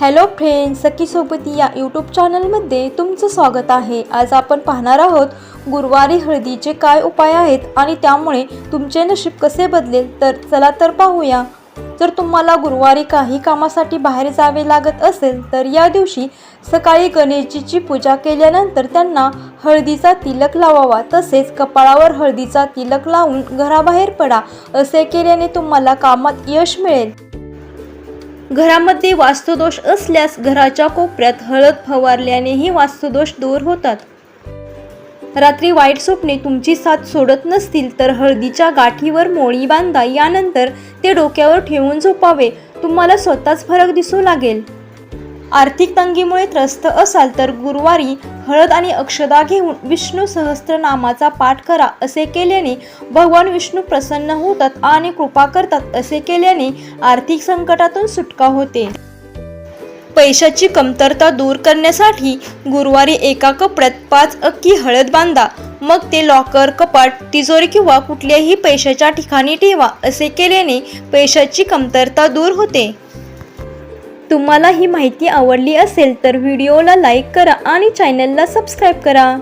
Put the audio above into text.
Hello friend सखीसोबत या YouTube चॅनलमध्ये तुमचं स्वागत आहे. आज आपण पाहणार आहोत गुरुवारी हळदीचे काय उपाय आहेत आणि त्यामुळे तुमचे नशीब कसे बदलेल? तर चला तर पाहूया. जर तुम्हाला गुरुवारी काही कामासाठी बाहेर जावे लागत असेल तर या दिवशी सकाळी गणेशजीची पूजा केल्यानंतर त्यांना हळदीचा तिलक लावावा. तसेच कपाळावर हळदीचा तिलक लावून घराबाहेर पडा. असे केल्याने तुम्हाला कामात यश मिळेल. घरामध्ये वास्तुदोष असल्यास घराच्या कोपऱ्यात हळद फवारल्यानेही वास्तुदोष दूर होतात. रात्री वाईट स्वप्ने तुमची साथ सोडत नसतील तर हळदीच्या गाठीवर मोळी बांधा. यानंतर ते डोक्यावर ठेवून झोपावे. तुम्हाला स्वतःच फरक दिसू लागेल. आर्थिक तंगीमुळे त्रस्त असाल तर गुरुवारी हळद आणि अक्षदा घेऊन विष्णू सहस्त्रनामाचा पाठ करा असे केल्याने भगवान विष्णू प्रसन्न होतात आणि कृपा करतात असे केल्याने आर्थिक संकटातून सुटका होते. पैशाची कमतरता दूर करण्यासाठी गुरुवारी एका कपड्यात पाच अक्की हळद बांधा मग ते लॉकर कपाट तिजोरी किंवा कुठल्याही पैशाच्या ठिकाणी ठेवा असे केल्याने पैशाची कमतरता दूर होते. तुम्हाला ही माहिती आवडली असेल तर व्हिडिओला लाईक करा आणि चॅनलला सबस्क्राईब करा.